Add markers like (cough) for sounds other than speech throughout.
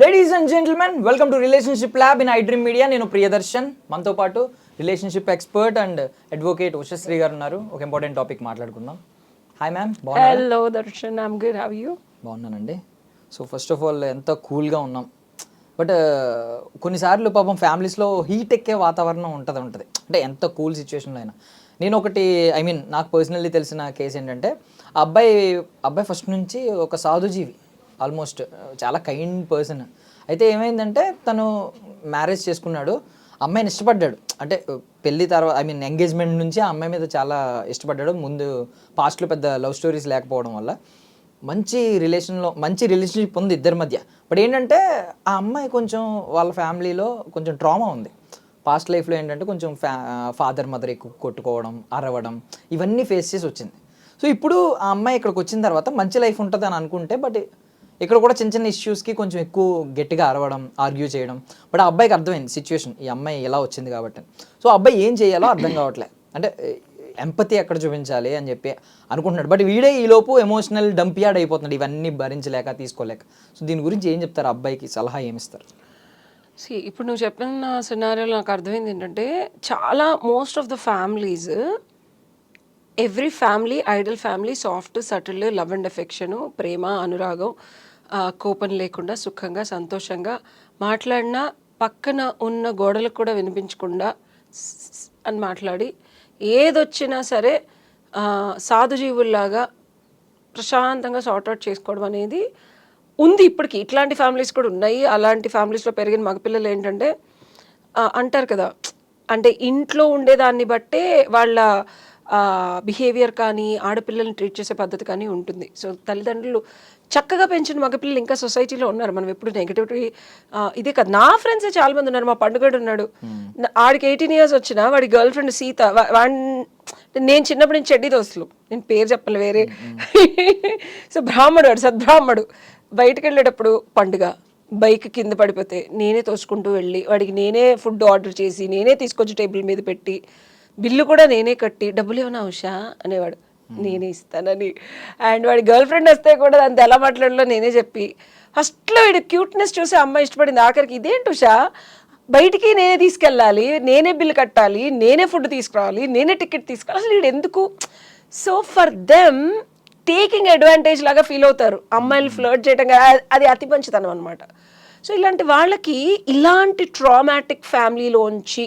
Ladies and gentlemen welcome to relationship lab in I Dream media నేను ప్రియదర్శన్. మనతో పాటు relationship expert and advocate Ushasri గారు ఉన్నారు. ఒక ఇంపార్టెంట్ టాపిక్ మాట్లాడుకుందాం. Hi ma'am. How are you? బాగున్నానండి. సో ఫస్ట్ ఆఫ్ ఆల్ ఎంత కూల్గా ఉన్నాం. బట్ కొన్నిసార్లు పాపం ఫ్యామిలీస్లో హీట్ ఎక్కే వాతావరణం ఉంటుంది ఉంటుంది. అంటే ఎంత కూల్ సిచ్యువేషన్లో అయినా. నేను ఒకటి ఐ మీన్ నాకు పర్సనల్లీ తెలిసిన కేసు ఏంటంటే అబ్బాయి అబ్బాయి ఫస్ట్ నుంచి ఒక సాధుజీవి. ఆల్మోస్ట్ చాలా కైండ్ పర్సన్ అయితే ఏమైందంటే తను మ్యారేజ్ చేసుకున్నాడు. అమ్మాయిని ఇష్టపడ్డాడు. అంటే పెళ్ళి తర్వాత ఐ మీన్ ఎంగేజ్మెంట్ నుంచి ఆ అమ్మాయి మీద చాలా ఇష్టపడ్డాడు. ముందు పాస్ట్లో పెద్ద లవ్ స్టోరీస్ లేకపోవడం వల్ల. మంచి రిలేషన్లో మంచి రిలేషన్షిప్ ఉంది ఇద్దరి మధ్య. బట్ ఏంటంటే ఆ అమ్మాయి కొంచెం వాళ్ళ ఫ్యామిలీలో కొంచెం ట్రామా ఉంది. పాస్ట్ లైఫ్లో ఏంటంటే కొంచెం ఫ్యా ఫాదర్ మదర్ ఎక్కువ కొట్టుకోవడం అరవడం ఇవన్నీ ఫేస్ చేసి వచ్చింది. సో ఇప్పుడు ఆ అమ్మాయి ఇక్కడికి వచ్చిన తర్వాత మంచి లైఫ్ ఉంటుంది అని అనుకుంటే బట్ ఇక్కడ కూడా చిన్న చిన్న ఇష్యూస్కి కొంచెం ఎక్కువ గట్టిగా అరవడం ఆర్గ్యూ చేయడం. బట్ ఆ అబ్బాయికి అర్థమైంది సిచ్యువేషన్ ఈ అమ్మాయి ఎలా వచ్చింది కాబట్టి. సో అబ్బాయి ఏం చేయాలో అర్థం కావట్లే. అంటే ఎంపతి ఎక్కడ చూపించాలి అని చెప్పి అనుకుంటున్నాడు. బట్ వీడే ఈలోపు ఎమోషనల్ డంపియాడ్ అయిపోతున్నాడు. ఇవన్నీ భరించలేక తీసుకోలేక. సో దీని గురించి ఏం చెప్తారు? అబ్బాయికి సలహా ఏమిస్తారు? See, ఇప్పుడు నువ్వు చెప్పిన సినారియోలో నాకు అర్థమైంది ఏంటంటే చాలా most of the families every family idol family soft subtle love and affection ప్రేమ అనురాగం కోపం లేకుండా సుఖంగా సంతోషంగా మాట్లాడినా పక్కన ఉన్న గోడలకు కూడా వినిపించకుండా అని మాట్లాడి ఏదొచ్చినా సరే సాధుజీవుల్లాగా ప్రశాంతంగా సార్ట్అవుట్ చేసుకోవడం అనేది ఉంది ఇప్పటికి. ఇట్లాంటి ఫ్యామిలీస్ కూడా ఉన్నాయి. అలాంటి ఫ్యామిలీస్లో పెరిగిన మగపిల్లలు ఏంటంటే అంటారు కదా అంటే ఇంట్లో ఉండేదాన్ని బట్టే వాళ్ళ బిహేవియర్ కానీ ఆడపిల్లల్ని ట్రీట్ చేసే పద్ధతి కానీ ఉంటుంది. సో తల్లిదండ్రులు చక్కగా పెంచిన మగపిల్లలు ఇంకా సొసైటీలో ఉన్నారు. మనం ఎప్పుడు నెగిటివిటీ ఇదే కదా. నా ఫ్రెండ్సే చాలా మంది ఉన్నారు. మా పండుగడు ఉన్నాడు. నా- ఆడికి ఎయిటీన్ ఇయర్స్ వచ్చిన వాడి గర్ల్ ఫ్రెండ్ సీత నేను చిన్నప్పటి నుంచి చెడ్డి దోస్తులు. నేను పేరు చెప్పాలి వేరే. (laughs) సో బ్రాహ్మడు వాడు సద్బ్రాహ్మడు బయటకు వెళ్ళేటప్పుడు పండుగ. బైక్ కింద పడిపోతే నేనే తోసుకుంటూ వెళ్ళి వాడికి నేనే ఫుడ్ ఆర్డర్ చేసి నేనే తీసుకొచ్చి టేబుల్ మీద పెట్టి బిల్లు కూడా నేనే కట్టి డబ్బులు ఏమైనా ఉషా? అనేవాడు. నేనే ఇస్తానని. అండ్ వాడి గర్ల్ ఫ్రెండ్ వస్తే కూడా దాంతో ఎలా మాట్లాడాలో నేనే చెప్పి ఫస్ట్లో వీడి క్యూట్నెస్ చూసి అమ్మాయి ఇష్టపడింది. ఆఖరికి ఇదేంటి ఉషా? బయటికి నేనే తీసుకెళ్ళాలి నేనే బిల్లు కట్టాలి నేనే ఫుడ్ తీసుకురావాలి నేనే టికెట్ తీసుకోవాలి అసలు వీడు ఎందుకు? So for them taking advantage లాగా ఫీల్ అవుతారు. అమ్మాయిలు ఫ్లర్ట్ చేయడం అది అతి మంచితనం అనమాట సో ఇలాంటి వాళ్ళకి ఇలాంటి ట్రామాటిక్ ఫ్యామిలీలోంచి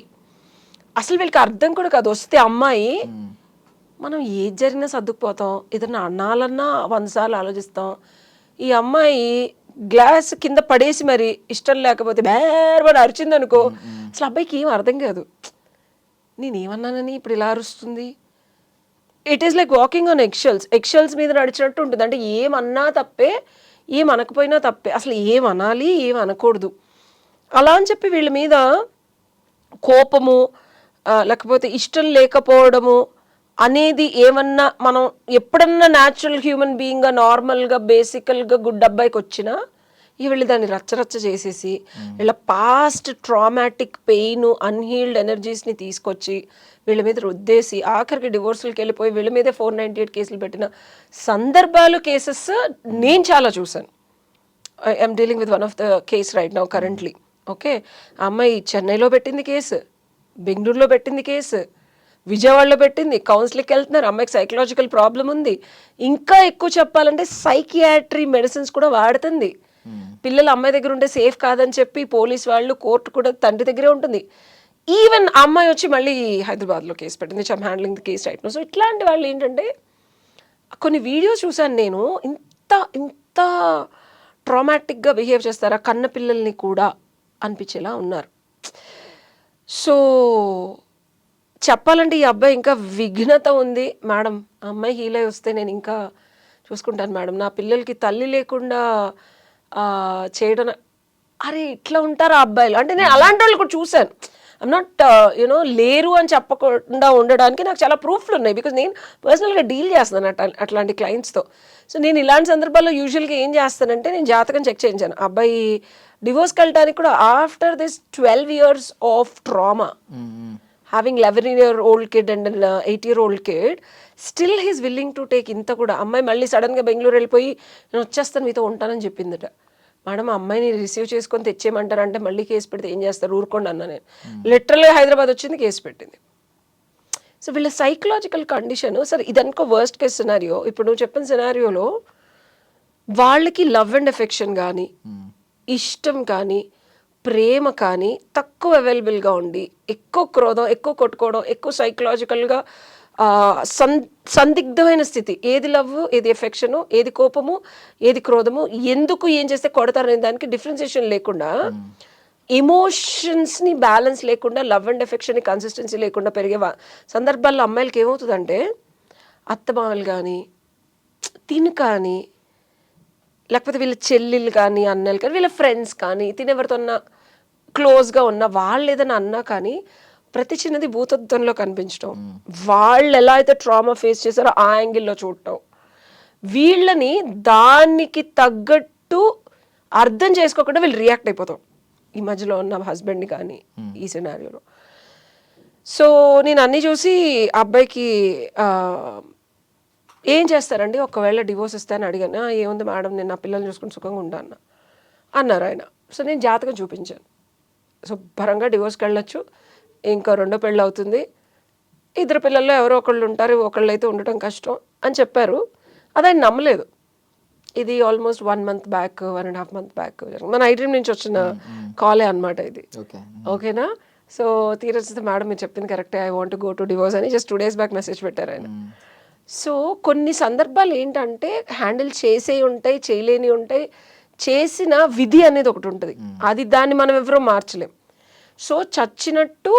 అసలు వీళ్ళకి అర్థం కూడా కాదు. వస్తే అమ్మాయి మనం ఏది జరిగినా సర్దుకుపోతాం. ఏదైనా అన్నాలన్నా వంద సార్లు ఆలోచిస్తాం. ఈ అమ్మాయి గ్లాస్ కింద పడేసి మరి ఇష్టం లేకపోతే బేరబడి అరిచింది అనుకో అసలు అబ్బాయికి ఏం అర్థం కాదు. నేనేమన్నానని ఇప్పుడు ఇలా అరుస్తుంది? It is like walking on eggshells eggshells మీద నడిచినట్టు ఉంటుంది. అంటే ఏమన్నా తప్పే ఏం అనకపోయినా తప్పే. అసలు ఏం అనాలి ఏం అనకూడదు అలా అని చెప్పి వీళ్ళ మీద కోపము లేకపోతే ఇష్టం లేకపోవడము అనేది ఏమన్నా మనం ఎప్పుడన్నా న్యాచురల్ హ్యూమన్ బీయింగ్గా నార్మల్గా బేసికల్గా గుడ్ అబ్బాయికి వచ్చినా వీళ్ళు దాన్ని రచ్చరచ్చ చేసేసి వీళ్ళ పాస్ట్ ట్రామాటిక్ పెయిన్ అన్హీల్డ్ ఎనర్జీస్ని తీసుకొచ్చి వీళ్ళ మీద రుద్దేసి ఆఖరికి డివోర్సులకి వెళ్ళిపోయి వీళ్ళ మీదే ఫోర్ నైంటీ ఎయిట్ కేసులు పెట్టిన సందర్భాలు కేసెస్ నేను చాలా చూశాను. I'm dealing with one of the case right now currently okay అమ్మాయి చెన్నైలో పెట్టింది కేసు బెంగళూరులో పెట్టింది కేసు. విజయవాడలో పెట్టింది. కౌన్సిలింగ్కి వెళ్తున్నారు. అమ్మాయికి సైకలాజికల్ ప్రాబ్లం ఉంది. ఇంకా ఎక్కువ చెప్పాలంటే సైకియాట్రీ మెడిసిన్స్ కూడా వాడుతుంది. పిల్లలు అమ్మాయి దగ్గర ఉంటే సేఫ్ కాదని చెప్పి పోలీస్ వాళ్ళు కోర్టు కూడా తండ్రి దగ్గరే ఉంటుంది. ఈవెన్ అమ్మాయి వచ్చి మళ్ళీ హైదరాబాద్లో కేసు పెట్టింది. I'm handling the case right so ఇట్లాంటి వాళ్ళు ఏంటంటే కొన్ని వీడియోస్ చూశాను నేను. ఇంత ఇంత ట్రామాటిక్గా బిహేవ్ చేస్తారా? కన్న పిల్లల్ని కూడా అనిపించేలా ఉన్నారు. సో చెప్పాలంటే ఈ అబ్బాయి ఇంకా విఘ్నత ఉంది. మేడం ఆ అమ్మాయి హీల్ అయి వస్తే నేను ఇంకా చూసుకుంటాను మేడం. నా పిల్లలకి తల్లి లేకుండా చేయడం అరే ఇట్లా ఉంటారు ఆ అబ్బాయిలు. అంటే నేను అలాంటి వాళ్ళు కూడా చూశాను. ఐమ్ నాట్ యునో లేరు అని చెప్పకుండా ఉండడానికి నాకు చాలా ప్రూఫ్లు ఉన్నాయి. బికాజ్ నేను పర్సనల్గా డీల్ చేస్తున్నాను అట్లా అట్లాంటి క్లయింట్స్తో సో నేను ఇలాంటి సందర్భాల్లో యూజువల్గా ఏం చేస్తానంటే నేను జాతకం చెక్ చేయించాను. అబ్బాయి డివోర్స్కి వెళ్ళడానికి కూడా after this twelve years of trauma having eleven year old kid and eight year old kid still he's willing to take ఇంత కూడా. అమ్మాయి మళ్ళీ సడన్గా బెంగళూరు వెళ్ళిపోయి నేను వచ్చేస్తాను మీతో ఉంటానని చెప్పిందట. మేడం అమ్మాయిని రిసీవ్ చేసుకొని తెచ్చేయమంటారంటే మళ్ళీ కేసు పెడితే ఏం చేస్తారు? ఊరుకోండి అన్న నేను. లిటరల్గా హైదరాబాద్ వచ్చింది కేసు పెట్టింది. సో వీళ్ళ సైకలాజికల్ కండిషన్ సరే ఇదనుకో వర్స్ట్ కేస్ సినారియో ఇప్పుడు నువ్వు చెప్పిన సినారియోలో వాళ్ళకి లవ్ అండ్ ఎఫెక్షన్ కానీ ఇష్టం కానీ ప్రేమ కానీ తక్కువ అవైలబుల్గా ఉండి ఎక్కువ క్రోధం ఎక్కువ కొట్టుకోవడం ఎక్కువ సైకలాజికల్గా సందిగ్ధమైన స్థితి. ఏది లవ్ ఏది ఎఫెక్షను ఏది కోపము ఏది క్రోధము ఎందుకు ఏం చేస్తే కొడతారనే దానికి డిఫరెన్సియేషన్ లేకుండా ఎమోషన్స్ని బ్యాలెన్స్ లేకుండా లవ్ అండ్ ఎఫెక్షన్ని కన్సిస్టెన్సీ లేకుండా పెరిగే సందర్భాల్లో అమ్మాయిలకి ఏమవుతుందంటే అత్తమామలు కానీ తిను కానీ లేకపోతే వీళ్ళ చెల్లెలు కానీ అన్నలు కానీ వీళ్ళ ఫ్రెండ్స్ కానీ తినెవరితోన్నా క్లోజ్గా ఉన్న వాళ్ళు ఏదైనా అన్నా కానీ ప్రతి చిన్నది భూతత్వంలో కనిపించడం వాళ్ళు ఎలా అయితే ట్రామా ఫేస్ చేశారో ఆ యాంగిల్లో చూడటం. వీళ్ళని దానికి తగ్గట్టు అర్థం చేసుకోకుండా వీళ్ళు రియాక్ట్ అయిపోతాం. ఈ మధ్యలో ఉన్న హస్బెండ్ని కానీ ఈ సినారియోలో సో నేను అన్నీ చూసి అబ్బాయికి ఏం చేస్తారండి? ఒకవేళ డివోర్స్ ఇస్తే అని అడిగాను. "ఆ, ఏముంది మేడం? నేను నా పిల్లల్ని చూసుకుని సుఖంగా అన్న. అన్నారు ఆయన. సో నేను జాతకం చూపించాను. శుభ్రంగా డివోర్స్కి వెళ్ళొచ్చు. ఇంకా రెండో పెళ్ళి అవుతుంది. ఇద్దరు పిల్లల్లో ఎవరో ఒకళ్ళు ఉంటారు ఒకళ్ళు అయితే ఉండటం కష్టం అని చెప్పారు. అది ఆయన నమ్మలేదు. ఇది almost one month back one and half month back మన ఐ డ్రీమ్ నుంచి వచ్చిన కాలే అన్నమాట ఇది. ఓకే ఓకేనా? సో తీరొచ్చితే మేడం మీరు చెప్పింది కరెక్టే I want go to divorce అని just two days back message పెట్టారు ఆయన. సో కొన్ని సందర్భాలు ఏంటంటే హ్యాండిల్ చేసే ఉంటాయి చేయలేని ఉంటాయి. చేసిన విధి అనేది ఒకటి ఉంటుంది. అది దాన్ని మనం ఎవరో మార్చలేం. సో చచ్చినట్టు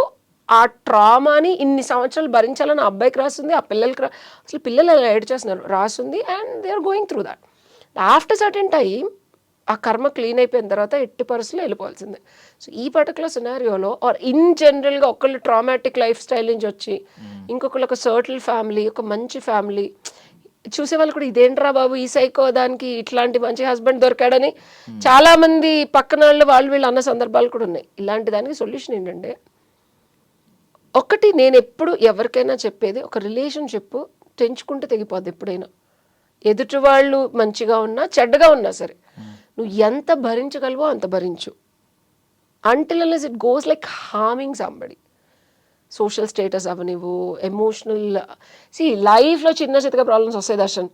ఆ ట్రామాని ఇన్ని సంవత్సరాలు భరించాలని ఆ అబ్బాయికి రాస్తుంది ఆ పిల్లలకి రా అసలు పిల్లలు అలా ఏడ్ చేస్తున్నారు? రాస్తుంది and they are going through that after certain time ఆ కర్మ క్లీన్ అయిపోయిన తర్వాత ఎట్టి పరిస్థితుల్లో వెళ్ళిపోవాల్సిందే. సో ఈ పర్టికులర్ సినారియోలో ఆర్ ఇన్ జనరల్గా ఒకళ్ళు ట్రామాటిక్ లైఫ్ స్టైల్ నుంచి వచ్చి ఇంకొకళ్ళు ఒక సర్టిల్ ఫ్యామిలీ ఒక మంచి ఫ్యామిలీ చూసే వాళ్ళు కూడా ఇదేంట్రా బాబు ఈ సైకో దానికి ఇట్లాంటి మంచి హస్బెండ్ దొరికాడని చాలా మంది పక్కన వాళ్ళు వాళ్ళు వీళ్ళు అన్న సందర్భాలు కూడా ఉన్నాయి. ఇలాంటి దానికి సొల్యూషన్ ఏంటంటే ఒకటి నేను ఎప్పుడు ఎవరికైనా చెప్పేది ఒక రిలేషన్షిప్ తెంచుకుంటే తెగిపోద్ది ఎప్పుడైనా. ఎదుటి వాళ్ళు మంచిగా ఉన్నా చెడ్డగా ఉన్నా సరే. నువ్వు ఎంత భరించగలవో అంత భరించు. Until it goes like harming somebody social status అవనివ్వు emotional సి లైఫ్లో చిన్న చితక ప్రాబ్లమ్స్ వస్తాయి దర్శన్.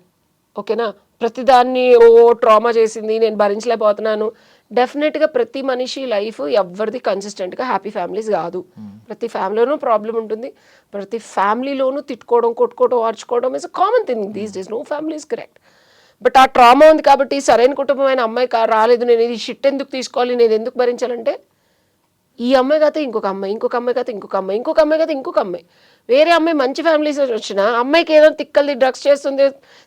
ఓకేనా ప్రతిదాన్ని ఓ ట్రామా చేసింది నేను భరించలేకపోతున్నాను. డెఫినెట్గా ప్రతి మనిషి లైఫ్ ఎవరిది కన్సిస్టెంట్గా హ్యాపీ ఫ్యామిలీస్ కాదు. ప్రతి ఫ్యామిలీలోనూ ప్రాబ్లం ఉంటుంది. ప్రతి ఫ్యామిలీలోనూ తిట్టుకోవడం కొట్టుకోవడం ఆర్చుకోవడం is common thing these days no family is correct but ఆ ట్రామా ఉంది కాబట్టి సరైన కుటుంబమైన అమ్మాయి కా- రాలేదు నేను ఇది షిట్ ఎందుకు తీసుకోవాలి నేను ఎందుకు భరించాలంటే ఈ అమ్మాయి కాతే ఇంకొక అమ్మాయి ఇంకొక అమ్మాయి కాతే ఇంకొక అమ్మాయి ఇంకొక అమ్మాయి కాతే ఇంకొక అమ్మాయి. వేరే అమ్మాయి మంచి ఫ్యామిలీస్ వచ్చిన అమ్మాయికి ఏదో తిక్కల్ది డ్రగ్స్ చేస్తుందో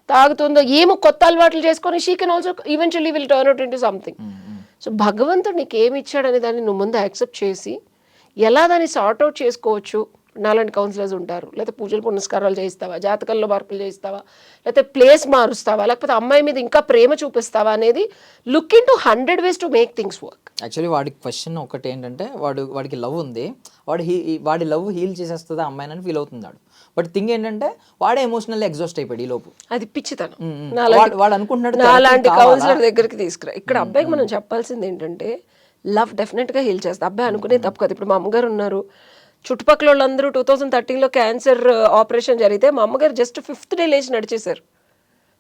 తాగుతుందో ఏమో కొత్త అలవాట్లు చేసుకొని she can also eventually will turn out into something so భగవంతుడు నీకు ఏమి ఇచ్చాడనే దాన్ని నువ్వు ముందు యాక్సెప్ట్ చేసి ఎలా దాన్ని సార్ట్ అవుట్ చేసుకోవచ్చు? నాలాంటి కౌన్సిలర్స్ ఉంటారు. లేకపోతే పూజలు పునస్కారాలు చేయిస్తావా? జాతకంలో మార్పులు చేయిస్తావా? లేకపోతే ప్లేస్ మారుస్తావా? లేకపోతే అమ్మాయి మీద ఇంకా ప్రేమ చూపిస్తావా అనేది look in to hundred ways to make things work actually వాడికి క్వశ్చన్ ఒకటి ఏంటంటే వాడు వాడికి లవ్ ఉంది. వాడు హీ వాడి లవ్ హీల్ చేసేస్తుంది అమ్మాయిని అని ఫీల్ అవుతున్నాడు బట్ థింగ్ ఏంటంటే వాడే ఎమోషనల్లీ ఎగ్జాస్ట్ అయిపోయాడు ఈ లోపు. అది పిచ్చితనం. వాడు- వాడు అనుకుంటున్నాడు కావాలా? కౌన్సిలర్ దగ్గరికి తీసుకురా. ఇక్కడ అబ్బాయికి మనం చెప్పాల్సింది ఏంటంటే లవ్ డెఫినెట్గా హీల్ చేస్తుంది అబ్బాయి అనుకునే తప్పు కదా. ఇప్పుడు మా అమ్మగారు ఉన్నారు. చుట్టుపక్కల వాళ్ళందరూ టూ థౌసండ్ థర్టీన్లో క్యాన్సర్ ఆపరేషన్ జరిగితే మా అమ్మగారు జస్ట్ ఫిఫ్త్ డే లేచి నడిచేశారు.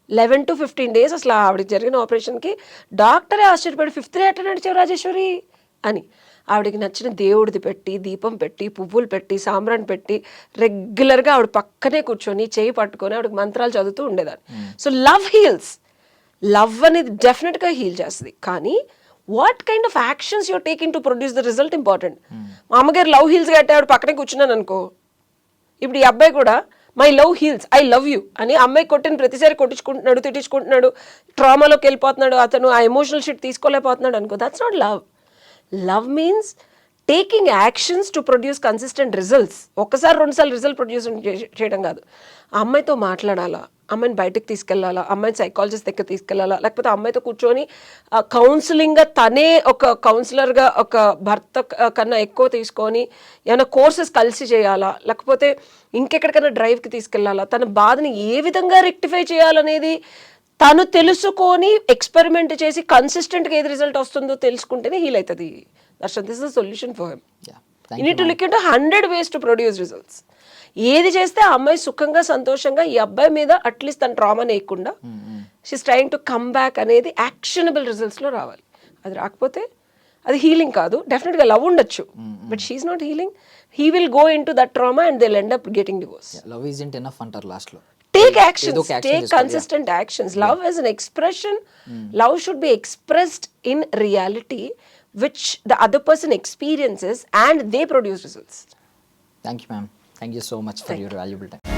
లెవెన్ టు ఫిఫ్టీన్ డేస్ అసలు ఆవిడకి జరిగిన ఆపరేషన్కి డాక్టరే ఆశ్చర్యపడి ఫిఫ్త్ డే ఎట్లా నడిచావు రాజేశ్వరి అని. ఆవిడకి నచ్చిన దేవుడిది పెట్టి దీపం పెట్టి పువ్వులు పెట్టి సాంబ్రాన్ని పెట్టి రెగ్యులర్గా ఆవిడ పక్కనే కూర్చొని చేయి పట్టుకొని ఆవిడకి మంత్రాలు చదువుతూ ఉండేదాన్ని. సో లవ్ హీల్స్ లవ్ అనేది డెఫినెట్గా హీల్ చేస్తుంది. కానీ what kind of actions you're taking to produce the result important మా అమ్మగారు లవ్ హీల్స్ కట్టేవాడు పక్కనే కూర్చున్నాను అనుకో. ఇప్పుడు ఈ అబ్బాయి కూడా my love heals I love you అని అమ్మాయి కొట్టిన ప్రతిసారి కొట్టించుకుంటున్నాడు తిట్టించుకుంటున్నాడు ట్రామాలోకి వెళ్ళిపోతున్నాడు అతను ఆ ఎమోషనల్ షీట్ తీసుకోలేకపోతున్నాడు అనుకో. That's not love love means taking actions to produce consistent results ఒక్కసారి రెండుసార్లు రిజల్ట్ ప్రొడ్యూస్ చేయడం కాదు. ఆ అమ్మాయితో మాట్లాడాలా? అమ్మాయిని బయటకు తీసుకెళ్ళాలా అమ్మాయిని సైకాలజిస్ట్ దగ్గర తీసుకెళ్ళాలా లేకపోతే అమ్మాయితో కూర్చొని కౌన్సిలింగ్గా తనే ఒక కౌన్సిలర్గా ఒక భర్త కన్నా ఎక్కువ తీసుకొని ఏమైనా కోర్సెస్ కలిసి చేయాలా? లేకపోతే ఇంకెక్కడికైనా డ్రైవ్కి తీసుకెళ్ళాలా తన బాధని ఏ విధంగా రెక్టిఫై చేయాలనేది తను తెలుసుకొని ఎక్స్పెరిమెంట్ చేసి కన్సిస్టెంట్గా ఏది రిజల్ట్ వస్తుందో తెలుసుకుంటేనే హీల్ అవుతుంది. Darshan this the solution for him you need to look in hundred ways to produce results. ఏది చేస్తే ఆ అమ్మాయి సుఖంగా సంతోషంగా ఈ అబ్బాయి మీద అట్లీస్ట్ తన trauma నేయకుండా she's trying to come back అనేది యాక్షనబుల్ రిజల్ట్స్లో రావాలి. అది రాకపోతే అది హీలింగ్ కాదు. డెఫినెట్గా లవ్ ఉండొచ్చు. But she's not healing he will go in to that trauma and will end up getting divorce love is isn't enough అంటారు లాస్ట్లో take ఏదో actions. ఒక action take తీసుకోవాలి, consistent actions. Love is an expression. Love should which the other person experiences and they produce results. Thank you, ma'am. Thank you so much for Thank your valuable time.